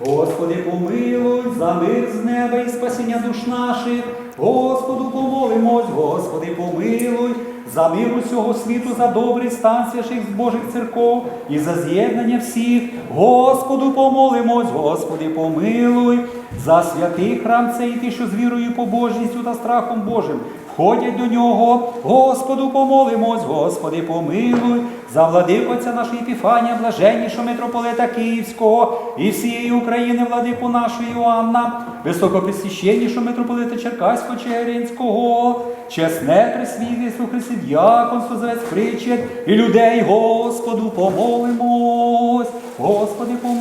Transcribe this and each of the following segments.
Господи, помилуй за мир з неба і спасіння душ наших. Господу помолимось, Господи, помилуй за мир усього світу, за добрий стан свящих з Божих церков і за з'єднання всіх. Господу помолимось, Господи, помилуй за святий храм цей ти, що з вірою, побожністю та страхом Божим входять до нього. Господу помолимось, Господи, помилуй. За отця нашої Епіфанія, блаженнішого митрополита Київського і всієї України, владику нашої Іоанна, високопресвященнішого митрополита Черкаського Чигиринського, чесне пресвітерство Христи діаконство, завець причет і людей, Господу помолимось, Господи, помилуй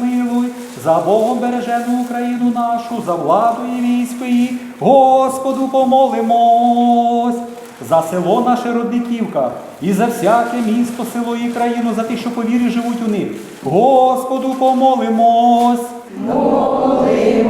за Богом бережену Україну нашу, за владу і військо її, Господу помолимось. За село наше Родниківка і за всяке місто, село і країну, за тих, що по вірі живуть у них. Господу помолимось. дай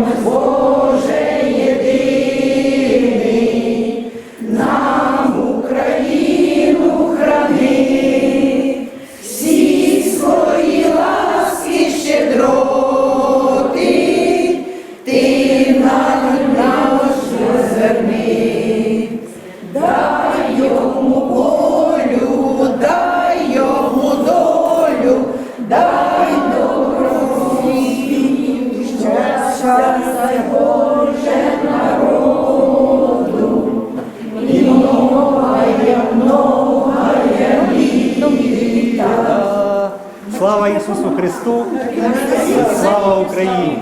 Христу! Слава Україні!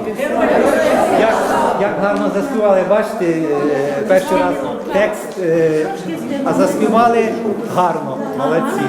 Як, як гарно заспівали, бачите, е, перший раз текст, е, а заспівали гарно, молодці.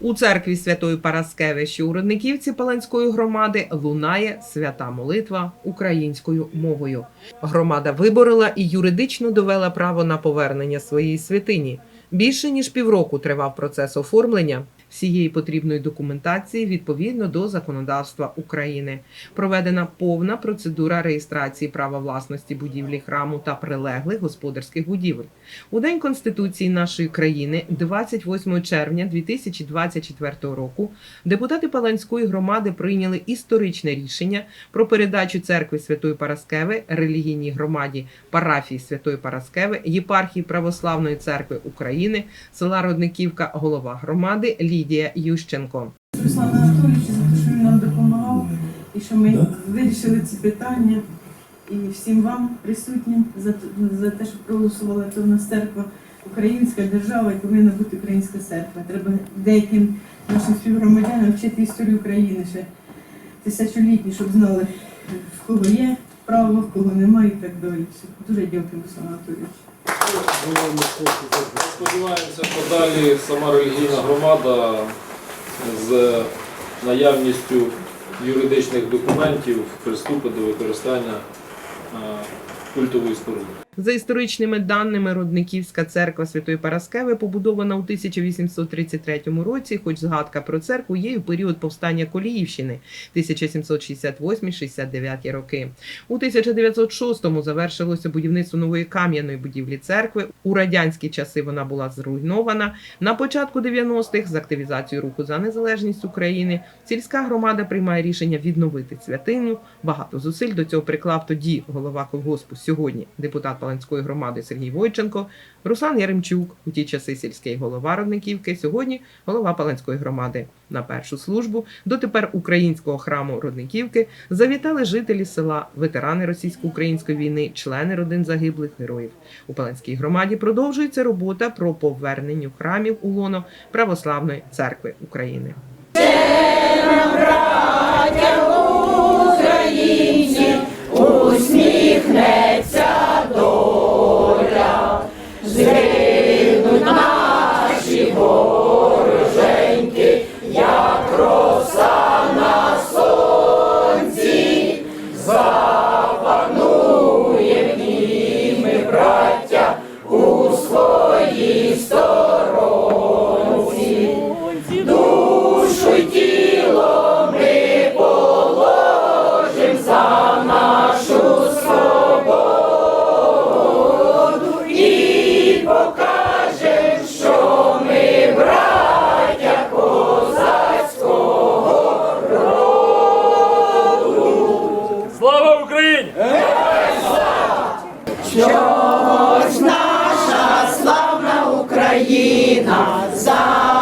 У церкві Святої Параскеви, що у Родниківці Паланської громади, лунає свята молитва українською мовою. Громада виборила і юридично довела право на повернення своєї святині. Більше ніж півроку тривав процес оформлення всієї потрібної документації відповідно до законодавства України. Проведена повна процедура реєстрації права власності будівлі храму та прилеглих господарських будівель. У день конституції нашої країни, 28 червня 2024 року, депутати Паланської громади прийняли історичне рішення про передачу церкви Святої Параскеви релігійній громаді парафії Святої Параскеви, єпархії Православної церкви України, села Родниківка, голова громади Лідія Ющенко. Руслана Анатолійовича за те, що він нам допомагав і що ми вирішили ці питання. І всім вам присутнім за, за те, що проголосували, це в нас церква українська держава і повинна бути українська церква. Треба деяким нашим співгромадянам вчити історію України ще тисячолітні, щоб знали, в кого є право, в кого немає і так далі. Дуже дякую, Руслан Анатолійович. Сподіваємося, що далі сама релігійна громада з наявністю юридичних документів приступить до використання культової споруди. За історичними даними, Родниківська церква Святої Параскеви побудована у 1833 році, хоч згадка про церкву є в період повстання Коліївщини 1768-69 роки. У 1906-му завершилося будівництво нової кам'яної будівлі церкви. У радянські часи вона була зруйнована. На початку 90-х з активізацією руху за незалежність України сільська громада приймає рішення відновити святиню. Багато зусиль до цього приклав тоді голова колгоспу сьогодні депутат Паланської громади Сергій Войченко, Руслан Яремчук, у ті часи сільський голова Родниківки, сьогодні голова Паланської громади. На першу службу дотепер українського храму Родниківки завітали жителі села, ветерани російсько-української війни, члени родин загиблих героїв. У Паланській громаді продовжується робота про повернення храмів у лоно Православної церкви України. Україні Наша славна Україна? За